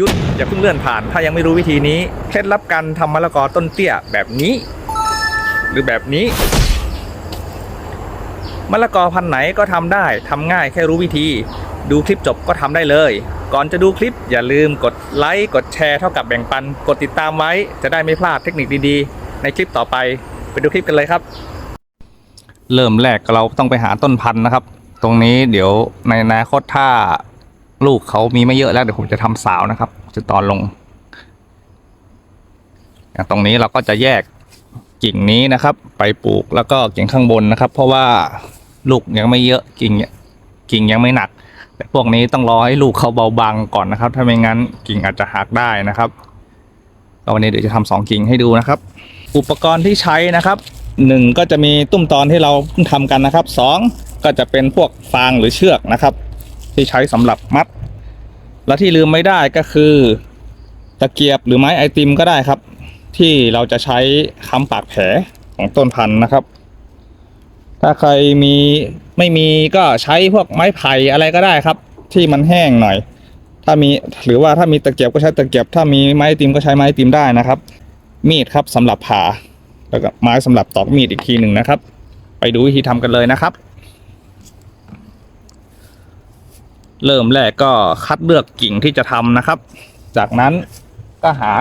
ยุดอย่าเพิ่งเลื่อนผ่าน ถ้ายังไม่รู้วิธีนี้เคล็ดลับการทำมะละกอต้นเตี้ยแบบนี้ หรือแบบนี้มะละกอพันธ์ไหนก็ทำได้ทำง่ายแค่รู้วิธี ดูคลิปจบก็ทำได้เลย ก่อนจะดูคลิปอย่าลืมกดไลค์กดแชร์เท่ากับแบ่งปัน กดติดตามไว้จะได้ไม่พลาดเทคนิคดีๆ ในคลิปต่อไปไปดูคลิปกันเลยครับ เริ่มแรกเราต้องไปหาต้นพันธุ์นะครับ ตรงนี้เดี๋ยวในอนาคตถ้า ลูกเขามีไม่เยอะแล้วเดี๋ยวผมจะทำสาวนะครับ จะตอนลงอย่างตรงนี้เราก็จะแยกกิ่งนี้นะครับ ไปปลูกแล้วก็กิ่งข้างบนนะครับ เพราะว่าลูกยังไม่เยอะกิ่งกิ่งยังไม่หนัก แต่พวกนี้ต้องรอให้ลูกเขาเบาบางก่อนนะครับ ถ้าไม่งั้นกิ่งอาจจะหักได้นะครับวันนี้เดี๋ยวจะทำสองกิ่งให้ดูนะครับ อุปกรณ์ที่ใช้นะครับหนึ่งก็จะมีตุ้มตอนที่เราทำกันนะครับสองก็จะเป็นพวกฟางหรือเชือกนะครับ ที่ใช้สำหรับมัด และที่ลืมไม่ได้ก็คือ ตะเกียบหรือไม้ไอติมก็ได้ครับ ที่เราจะใช้ค้ำปากแผลของต้นพันธุ์นะครับ ถ้าใครมีไม่มีก็ใช้พวกไม้ไผ่อะไรก็ได้ครับ ที่มันแห้งหน่อย ถ้ามีหรือว่าถ้ามีตะเกียบก็ใช้ตะเกียบ ถ้ามีไม้ไอติมก็ใช้ไม้ไอติมได้นะครับ มีดครับสำหรับผ่าแล้วก็ไม้สำหรับตอกมีดอีกทีหนึ่งนะครับ ไปดูวิธีทำกันเลยนะครับ เริ่มแรกก็คัดเลือกกิ่งที่จะทำนะครับ จากนั้นก็หา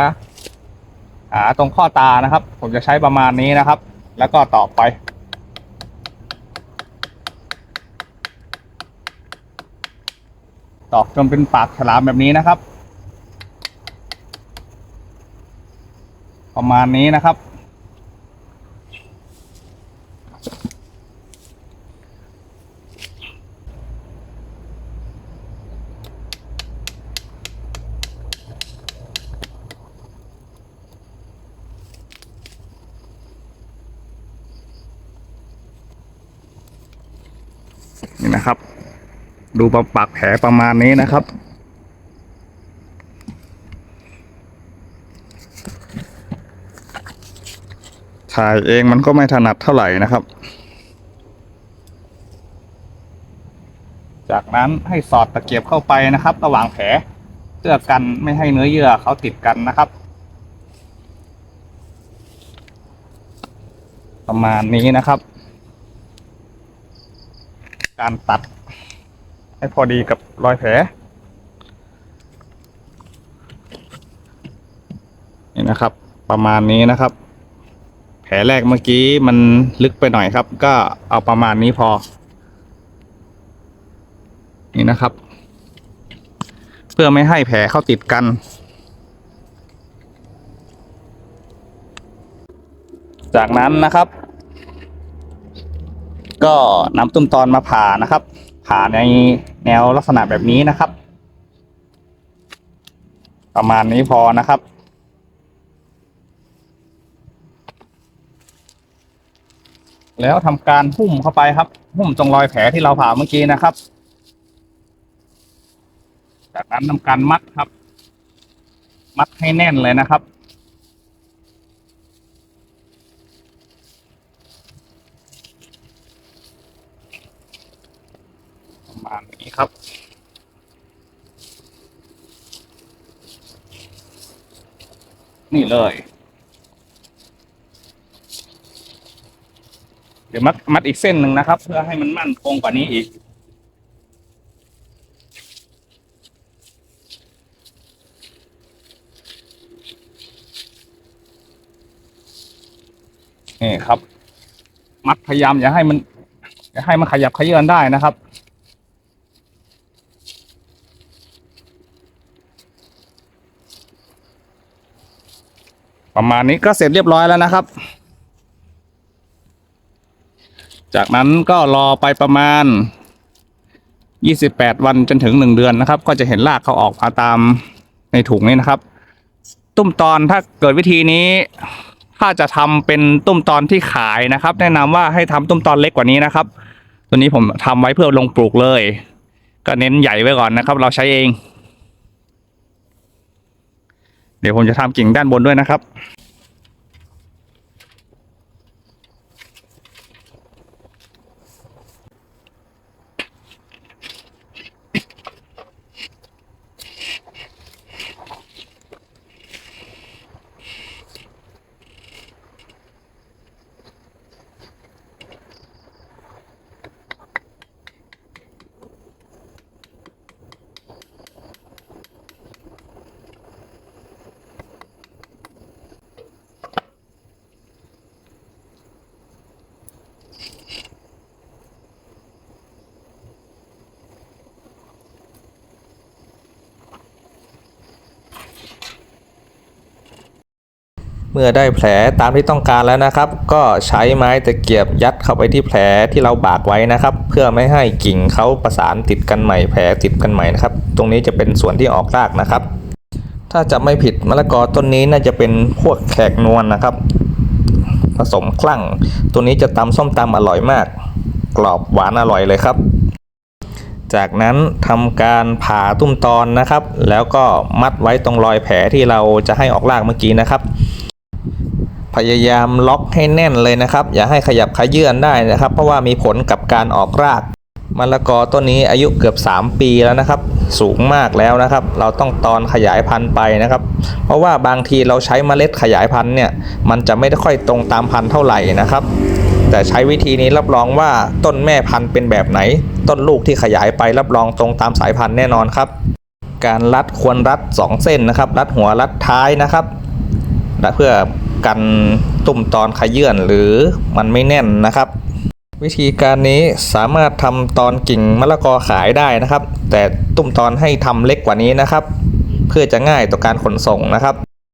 หาตรงข้อตานะครับ ผมจะใช้ประมาณนี้นะครับ แล้วก็ต่อไป ตอกจนเป็นปากฉลามแบบนี้นะครับ ประมาณนี้นะครับ นี่นะครับ ดูปากแผลประมาณนี้นะครับ ถ่ายเองมันก็ไม่ถนัดเท่าไหร่นะครับ จากนั้นให้สอดตะเกียบเข้าไปนะครับ ระหว่างแผลเพื่อกันไม่ให้เนื้อเยื่อเขาติดกันนะครับ ประมาณนี้นะครับ การตัด ให้พอดีกับรอยแผลนี่นะครับ ประมาณนี้นะครับ แผลแรกเมื่อกี้มันลึกไปหน่อยครับ ก็เอาประมาณนี้พอ นี่นะครับ เพื่อไม่ให้แผลเข้าติดกันจากนั้นนะครับ ก็นำตุ้มตอนมาผ่านะครับ ผ่าในแนวลักษณะแบบนี้นะครับ ประมาณนี้พอนะครับแล้วทำการหุ้มเข้าไปครับ หุ้มตรงรอยแผลที่เราผ่าเมื่อกี้นะครับ จากนั้นทำการมัดครับ มัดให้แน่นเลยนะครับ ประมาณนี้ครับ นี่เลย เดี๋ยวมัดมัดอีกเส้นหนึ่งนะครับ เพื่อให้มันมั่นคงกว่านี้อีก นี่ครับ มัดพยายามอย่าให้มันอย่าให้มันขยับขยื่นได้นะครับ ประมาณนี้ก็เสร็จเรียบร้อยแล้วนะครับ จากนั้นก็รอไปประมาณ 28 วันจนถึง 1 เดือนนะครับ ก็จะเห็นรากเขาออกมาตามในถุงนี้นะครับ ตุ้มตอนถ้าเกิดวิธีนี้ ถ้าจะทำเป็นตุ้มตอนที่ขายนะครับ แนะนำว่าให้ทำตุ้มตอนเล็กกว่านี้นะครับ ตัวนี้ผมทำไว้เพื่อลงปลูกเลย ก็เน้นใหญ่ไว้ก่อนนะครับ เราใช้เอง เดี๋ยวผมจะทำกิ่งด้านบนด้วยนะครับ เมื่อได้แผลตามที่ต้องการแล้วนะครับ ก็ใช้ไม้ตะเกียบยัดเข้าไปที่แผลที่เราบากไว้นะครับ เพื่อไม่ให้กิ่งเขาประสานติดกันใหม่แผลติดกันใหม่นะครับ ตรงนี้จะเป็นส่วนที่ออกรากนะครับ ถ้าจะไม่ผิดมะละกอต้นนี้น่าจะเป็นพวกแขกนวลนะครับ ผสมคลั่ง ตัวนี้จะตำส้มตำอร่อยมาก กรอบหวานอร่อยเลยครับ จากนั้นทำการผ่าตุ้มตอนนะครับ แล้วก็มัดไว้ตรงรอยแผลที่เราจะให้ออกรากเมื่อกี้นะครับ พยายามล็อกให้แน่นเลยนะครับ อย่าให้ขยับขยื่นได้นะครับ เพราะว่ามีผลกับการออกรากมะละกอต้นนี้อายุเกือบ 3 ปีแล้วนะครับ สูงมากแล้วนะครับ เราต้องตอนขยายพันธุ์ไปนะครับ เพราะว่าบางทีเราใช้เมล็ดขยายพันธุ์เนี่ยมันจะไม่ได้ค่อยตรงตามพันธุ์เท่าไหร่นะครับ แต่ใช้วิธีนี้รับรองว่าต้นแม่พันธุ์เป็นแบบไหน ต้นลูกที่ขยายไปรับรองตรงตามสายพันธุ์แน่นอนครับ การรัดควรรัด 2 เส้นนะครับ รัดหัวรัดท้ายนะครับ เพื่อกันตุ่มตอนขยื่นหรือมันไม่แน่นนะครับ วิธีการนี้สามารถทำตอนกิ่งมะละกอขายได้นะครับ แต่ตุ่มตอนให้ทำเล็กกว่านี้นะครับ เพื่อจะง่ายต่อการขนส่งนะครับ